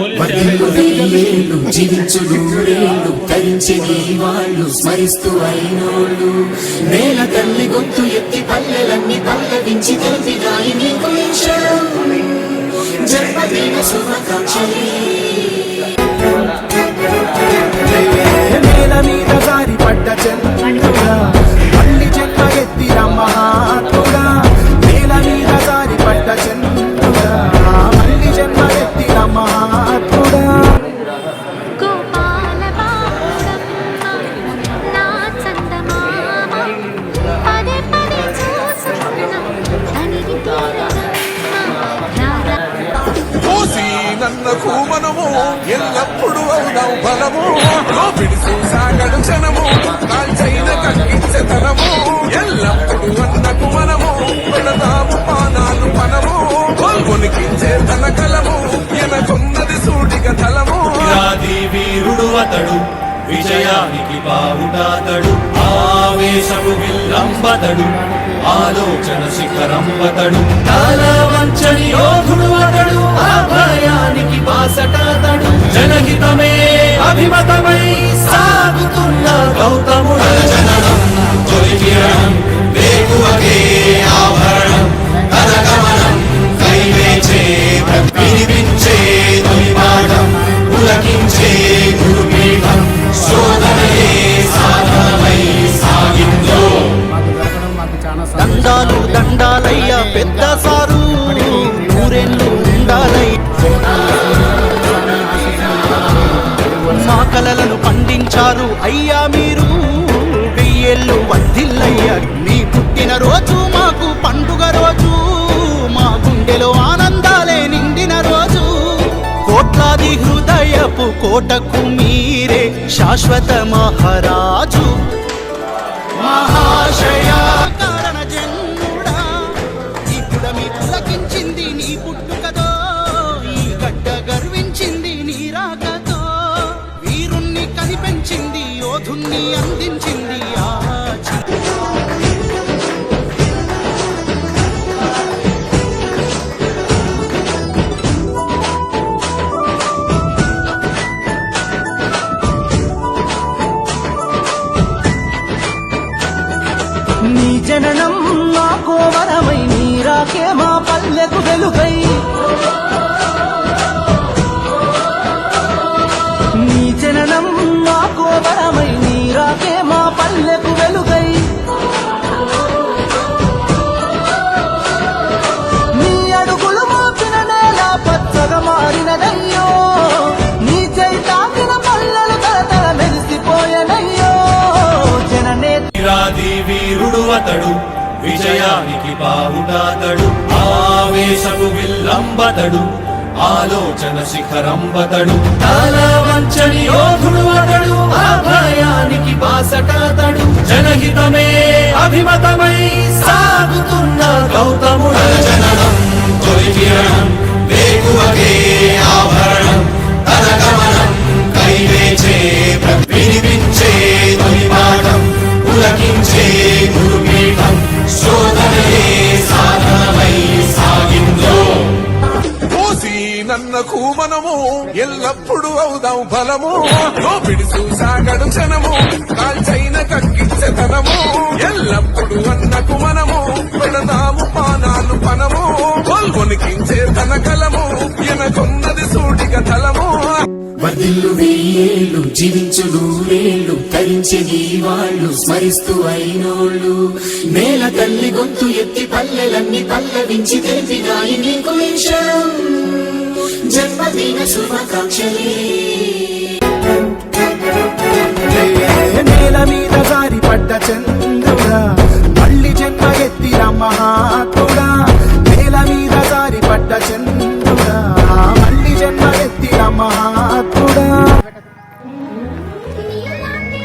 వర్ధిల్లు వెయ్యేళ్ళు జీవించు నూరేళ్ళు తరించి వాళ్ళు స్మరిస్తూ అయినోళ్ళు. నేల తల్లి గొంతు ఎత్తి పల్లెలన్నీ పల్లవించి తెలిపినాయి గాయని జన్మదిన శుభాకాంక్షలే ఎల్లప్పుడూ అవుదాం బలము లోపిడి చూసాగడు క్షణము కాల్చైన కక్కించతనము ఎల్లప్పుడూ అన్నకు మనము పెడదాము పానాలు మనము గొల్గొనికించే తన కలము ఎనకున్నది సూటిక తలము. వీరుడు అతడు విజయానికి బావుటాతడు ఆవేశము విల్లంబతడు. ఆలోచన శిఖరంబతడు తల వంచని యోధుడు అతడు. ఆ అభయానికి బాసటాతడు జనహితమే అభిమతమై పండించారు అయ్యా మీరు వెయ్యేళ్ళు వర్ధిల్లయ్య మీ పుట్టిన రోజు మాకు పండుగ రోజు. మా గుండెలో ఆనందాలే నిండిన రోజు. కోట్లాది హృదయపు కోటకు మీరే శాశ్వత మహారా నీ జననం మా కోవరమై నీరాకే మా పల్లెకు వెలుగై తడు విజయానికి బావుటాతడు ఆవేశపు విల్లంబతడు ఆలోచన శిఖరంబతడు తల వంచని యోధుడు అతడు అభయానికి బాసటాతడు జనహితమే అభిమతమై సాగుతున్న గౌతముడు. జననం తొలి కిరణం వేగువకే ఆ నన్నకు మనము ఎల్లప్పుడూ అవుదాం బలము లోపిడి చూసాగడు జనము కాల్చైన కక్కించతనము ఎల్లప్పుడు అన్నకు మనము పెడదాము పానాలు పనము. గొల్గొనికించే తన కలము ఎనకున్నది సూటిక తలము. బదిల్లు వెయ్యేళ్ళు జీవించు నూరేళ్ళు తరించి నీ వాళ్ళు స్మరిస్తూ అయినోళ్ళు. నేల తల్లి గొంతు ఎత్తి పల్లెలన్నీ పల్లవించి తెలిపినాయి నీకు ఈ జన్మదిన శుభాకాంక్షలే నేల మీద జారి పడ్డ చంద్రుడా మళ్ళీ జన్మ ఎత్తిన మహాత్ముడా నేల మీద జారి పడ్డ చంద్రుడా మళ్ళీ జన్మ ఎత్తిన మహాత్ముడా నీలాంటి